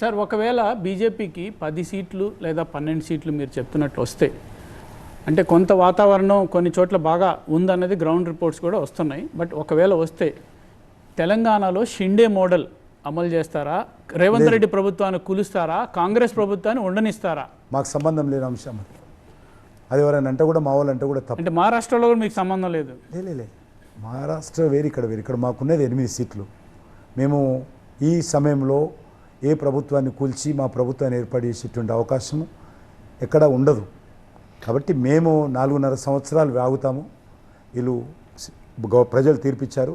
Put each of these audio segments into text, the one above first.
Sir ఒకవేళ బీజేపీకి పది సీట్లు లేదా పన్నెండు సీట్లు మీరు చెప్తున్నట్లు వస్తే అంటే కొంత వాతావరణం కొన్ని చోట్ల బాగా ఉందన్నది గ్రౌండ్ రిపోర్ట్స్ కూడా వస్తున్నాయి. బట్ ఒకవేళ వస్తే తెలంగాణలో షిండే మోడల్ అమలు చేస్తారా? రేవంత్ రెడ్డి ప్రభుత్వాన్ని కూలుస్తారా? కాంగ్రెస్ ప్రభుత్వాన్ని ఉండనిస్తారా? మాకు సంబంధం లేని అంశం అది. అది ఎవరైనా అంటే కూడా మా వాళ్ళు అంటే కూడా తప్పు. అంటే మహారాష్ట్రలో కూడా మీకు సంబంధం లేదు. లే, లే లే. మహారాష్ట్ర వేరు ఇక్కడ వేరు. ఇక్కడ మాకున్నది ఎనిమిది సీట్లు. మేము ఈ సమయంలో ఏ ప్రభుత్వాన్ని కూల్చి మా ప్రభుత్వాన్ని ఏర్పాటు చేసేటువంటి అవకాశము ఎక్కడా ఉండదు. కాబట్టి మేము నాలుగున్నర సంవత్సరాలు వాగుతాము వీళ్ళు ప్రజలు తీర్పిచ్చారు.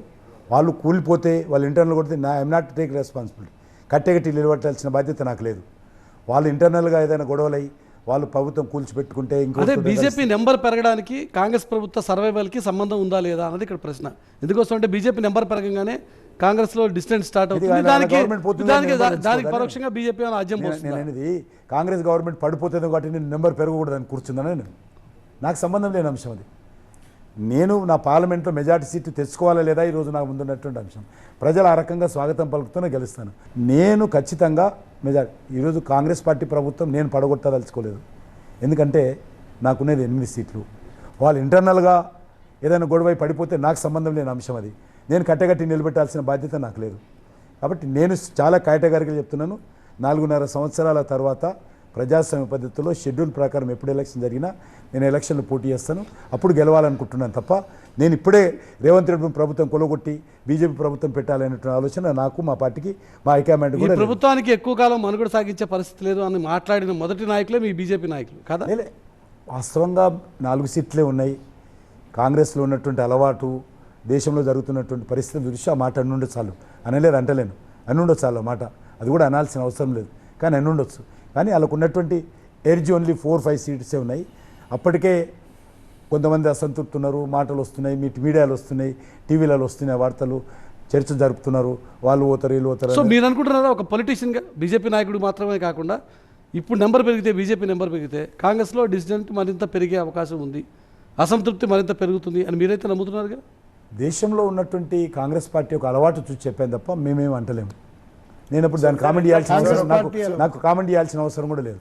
వాళ్ళు కూలిపోతే వాళ్ళు ఇంటర్నల్ కొడితే నా ఐఎమ్ నాట్ టేక్ రెస్పాన్సిబిలిటీ. కట్టెగట్టి నిలబట్టాల్సిన బాధ్యత నాకు లేదు. వాళ్ళు ఇంటర్నల్గా ఏదైనా గొడవలై వాళ్ళు ప్రభుత్వం కూల్చిపెట్టుకుంటే ఇంకో అదే బీజేపీ నెంబర్ పెరగడానికి కాంగ్రెస్ ప్రభుత్వ సర్వైవల్కి సంబంధం ఉందా లేదా అన్నది ఇక్కడ ప్రశ్న. ఎందుకోసం అంటే బీజేపీ నెంబర్ పెరగంగానే కాంగ్రెస్లో డిస్టెన్స్ స్టార్ట్ అవుతుంది. దానికి దానికి? పరోక్షంగా బీజేపీ అనేది కాంగ్రెస్ గవర్నమెంట్ పడిపోతుంది కాబట్టి నేను నెంబర్ పెరగకూడదని కూర్చుందని నేను? నాకు సంబంధం లేని అంశం అది. నేను నా పార్లమెంట్లో మెజార్టీ సీట్లు తెచ్చుకోవాలా లేదా ఈరోజు నాకు ముందున్నటువంటి అంశం. ప్రజలు ఆ రకంగా స్వాగతం పలుకుతూనే గెలుస్తాను. నేను ఖచ్చితంగా మెజార్ ఈరోజు కాంగ్రెస్ పార్టీ ప్రభుత్వం నేను పడగొట్టదలుచుకోలేదు. ఎందుకంటే నాకునేది ఎనిమిది సీట్లు. వాళ్ళు ఇంటర్నల్గా ఏదైనా గొడవ పడిపోతే నాకు సంబంధం లేని అంశం అది. నేను కట్టగట్టి నిలబెట్టాల్సిన బాధ్యత నాకు లేదు. కాబట్టి నేను చాలా కేటగారిగా చెప్తున్నాను. నాలుగున్నర సంవత్సరాల తర్వాత ప్రజాస్వామ్య పద్ధతిలో షెడ్యూల్ ప్రకారం ఎప్పుడు ఎలక్షన్ జరిగినా నేను ఎలక్షన్లు పోటీ చేస్తాను. అప్పుడు గెలవాలనుకుంటున్నాను తప్ప నేను ఇప్పుడే రేవంత్ రెడ్డి ప్రభుత్వం కొలగొట్టి బీజేపీ ప్రభుత్వం పెట్టాలనేటువంటి ఆలోచన నాకు మా పార్టీకి మా హైకమాండ్ కూడా. ప్రభుత్వానికి ఎక్కువ కాలం మనుగడ సాగించే పరిస్థితి లేదు అని మాట్లాడిన మొదటి నాయకులే మీ బీజేపీ నాయకులు కదా? వాస్తవంగా నాలుగు సీట్లే ఉన్నాయి. కాంగ్రెస్లో ఉన్నటువంటి అలవాటు దేశంలో జరుగుతున్నటువంటి పరిస్థితుల దృష్ట్యా ఆ మాట అనుండో చాలు. అనలేదు అంటలేను. అనుండో చాలు మాట. అది కూడా అనాల్సిన అవసరం లేదు. కానీ అనుండొచ్చు కానీ వాళ్ళకు ఉన్నటువంటి ఎర్జీ ఓన్లీ ఫోర్ ఫైవ్ సీట్సే ఉన్నాయి. అప్పటికే కొంతమంది అసంతృప్తి ఉన్నారు మాటలు వస్తున్నాయి మీ మీడియాలు వస్తున్నాయి టీవీలలో వస్తున్నాయి వార్తలు చర్చ జరుపుతున్నారు వాళ్ళు పోతారు వీళ్ళు పోతారు సో. మీరు అనుకుంటున్నారా ఒక పొలిటీషియన్గా బీజేపీ నాయకుడు మాత్రమే కాకుండా ఇప్పుడు నెంబర్ పెరిగితే బీజేపీ నెంబర్ పెరిగితే కాంగ్రెస్లో డిసిడెంట్ మరింత పెరిగే అవకాశం ఉంది అసంతృప్తి మరింత పెరుగుతుంది అని మీరైతే నమ్ముతున్నారుగా? దేశంలో ఉన్నటువంటి కాంగ్రెస్ పార్టీ ఒక అలవాటు చూసి చెప్పాను తప్ప మేమేం అంటలేము. నేను ఇప్పుడు దాన్ని కామెంట్ చేయాల్సిన అవసరం నాకు నాకు కామెంట్ చేయాల్సిన అవసరం కూడా లేదు.